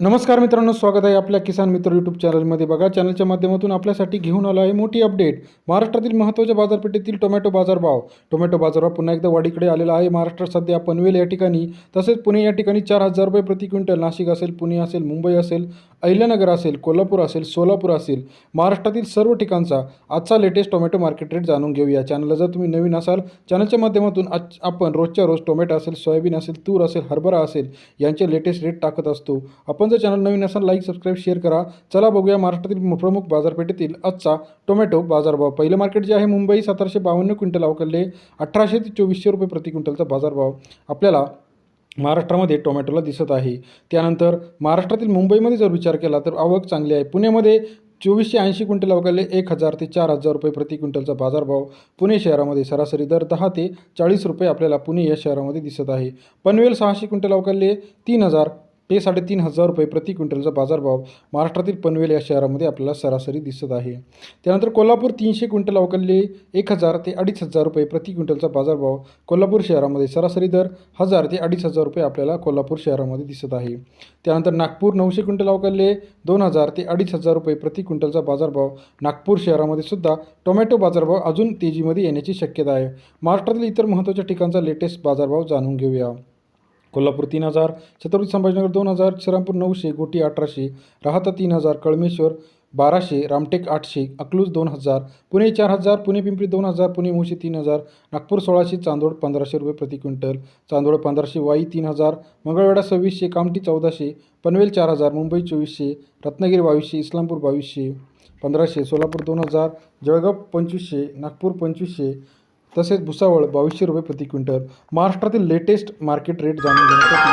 नमस्कार मित्रांनो स्वागत आहे आपल्या किसान मित्र यूट्यूब चॅनलमध्ये बघा चॅनलच्या माध्यमातून आपल्यासाठी घेऊन आलो आहे मोठी अपडेट महाराष्ट्रातील महत्त्वाच्या बाजारपेठेतील टोमॅटो बाजारभाव टोमॅटो बाजारभाव पुन्हा एकदा वाढीकडे आलेला आहे. महाराष्ट्रात सध्या पनवेल या ठिकाणी तसेच पुणे या ठिकाणी चार हजार रुपये प्रति क्विंटल. नाशिक असेल पुणे असेल मुंबई असेल अहिल्यानगर असेल कोल्हापूर असेल सोलापूर असेल महाराष्ट्रातील सर्व ठिकाणचा आजचा लेटेस्ट टोमॅटो मार्केट रेट जाणून घेऊया. चॅनलला जर तुम्ही नवीन असाल चॅनलच्या माध्यमातून आज आपण रोजच्या रोज टोमॅटो असेल सोयाबीन असेल तूर असेल हरभरा असेल यांचे लेटेस्ट रेट टाकत असतो. आपण जर चॅनल नवीन असाल लाईक सबस्क्राईब शेअर करा. चला बघूया महाराष्ट्रातील प्रमुख बाजारपेठेतील आजचा टोमॅटो बाजारभाव. पहिलं मार्केट जे आहे मुंबई सतराशे बावन्न क्विंटल अवकलले अठराशे ते चोवीसशे रुपये प्रति क्विंटलचा बाजारभाव. आपल्याला महाराष्ट्रामध्ये टोमॅटोला दिसत आहे. त्यानंतर महाराष्ट्रातील मुंबईमध्ये जर विचार केला तर आवक चांगली आहे. पुण्यामध्ये चोवीसशे ऐंशी क्विंटल अवकाले एक हजार ते चार हजार रुपये प्रति क्विंटलचा बाजारभाव पुणे शहरामध्ये सरासरी दर दहा ते चाळीस रुपये आपल्याला पुणे या शहरामध्ये दिसत आहे. पनवेल सहाशे क्विंटल अवकाले तीन हजार ते साडेतीन हजार रुपये प्रति क्विंटलचा बाजारभाव महाराष्ट्रातील पनवेल या शहरामध्ये आपल्याला सरासरी दिसत आहे. त्यानंतर कोल्हापूर तीनशे क्विंटल अवकलले एक हजार ते अडीच हजार रुपये प्रति क्विंटलचा बाजारभाव कोल्हापूर शहरामध्ये सरासरी दर हजार ते अडीच हजार रुपये आपल्याला कोल्हापूर शहरामध्ये दिसत आहे. त्यानंतर नागपूर नऊशे क्विंटल अवकलले दोन हजार ते अडीच हजार रुपये प्रति क्विंटलचा बाजारभाव नागपूर शहरामध्ये सुद्धा टोमॅटो बाजारभाव अजून तेजीमध्ये येण्याची शक्यता आहे. महाराष्ट्रातील इतर महत्त्वाच्या ठिकाणचा लेटेस्ट बाजारभाव जाणून घेऊया. कोल्हापूर तीन हजार छत्रपती संभाजीनगर दोन हजार श्रीरामपूर नऊशे गोटी अठराशे राहता तीन हजार कळमेश्वर बाराशे रामटेक आठशे अकलूज दोन हजार पुणे चार हजार पुणे पिंपरी दोन हजार पुणे मुशी तीन हजार नागपूर सोळाशे चांदोड पंधराशे रुपये प्रति क्विंटल चांदोड पंधराशे वाई तीन हजार मंगळवेढा सव्वीसशे कामठी चौदाशे पनवेल चार हजार मुंबई चोवीसशे रत्नागिरी बावीसशे इस्लामपूर बावीसशे पंधराशे सोलापूर दोन हजार जळगाव पंचवीसशे नागपूर पंचवीसशे तसेच भुसावळ बावीसशे रुपये प्रति क्विंटल. महाराष्ट्रातील लेटेस्ट मार्केट रेट जाणून घेण्यासाठी